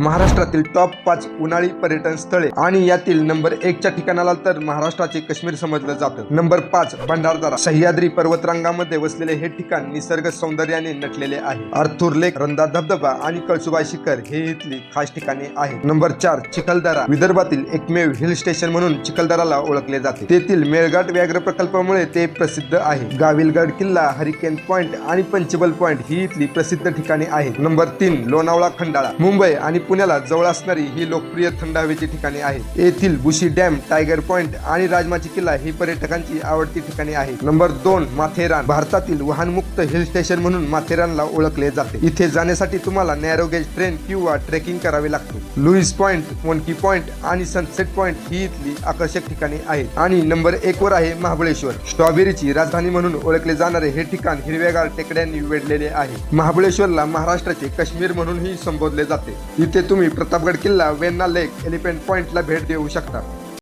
महाराष्ट्रातील टॉप पाच उन्हाळी पर्यटन स्थळे आणि यातील नंबर एकच्या ठिकाणाला तर महाराष्ट्राचे काश्मीर समजलं जातं. नंबर पाच भंडारदरा. सह्याद्री पर्वतरांगामध्ये वसलेले हे ठिकाण निसर्ग सौंदर्याने नटलेले आहे. आर्थूर लेक रंधा धबधबा आणि कळसुबाई शिखर हे इथली खास ठिकाणे आहेत. नंबर चार चिखलदरा. विदर्भातील एकमेव हिल स्टेशन म्हणून चिखलदराला ओळखले जाते. तेथील मेळघाट व्याघ्र प्रकल्पामुळे ते प्रसिद्ध आहे. गाविलगड किल्ला हरिकेन पॉइंट आणि पंचबल पॉइंट ही इथली प्रसिद्ध ठिकाणे आहेत. नंबर तीन लोणावळा खंडाळा. मुंबई आणि पुण्याला जवळ असणारी ही लोकप्रिय थंड हवेची ठिकाणे आहेत. येथील बुशी डॅम टायगर पॉइंट आणि राजमाची किल्ला ही पर्यटकांची आवडती ठिकाणे आहे नंबर दोन माथेरान भारतातील वाहनमुक्त हिल स्टेशन म्हणून माथेरानला ओळखले जाते. इथे जाण्यासाठी तुम्हाला नॅरोगेज ट्रेन किंवा ट्रेकिंग करावे लागते. लुईस पॉइंट मोनकी पॉइंट आणि सनसेट पॉइंट ही इथली आकर्षक ठिकाणे आहेत. आणि नंबर एक वर आहे महाबळेश्वर. स्ट्रॉबेरीची राजधानी म्हणून ओळखले जाणारे हे ठिकाण हिरव्यागार टेकड्यांनी वेढलेले आहे. महाबळेश्वरला महाराष्ट्राचे काश्मीर म्हणूनही संबोधले जाते. इथे तुम्ही प्रतापगड किल्ला वेन्ना लेक एलिफंट पॉइंटला भेट देऊ शकता.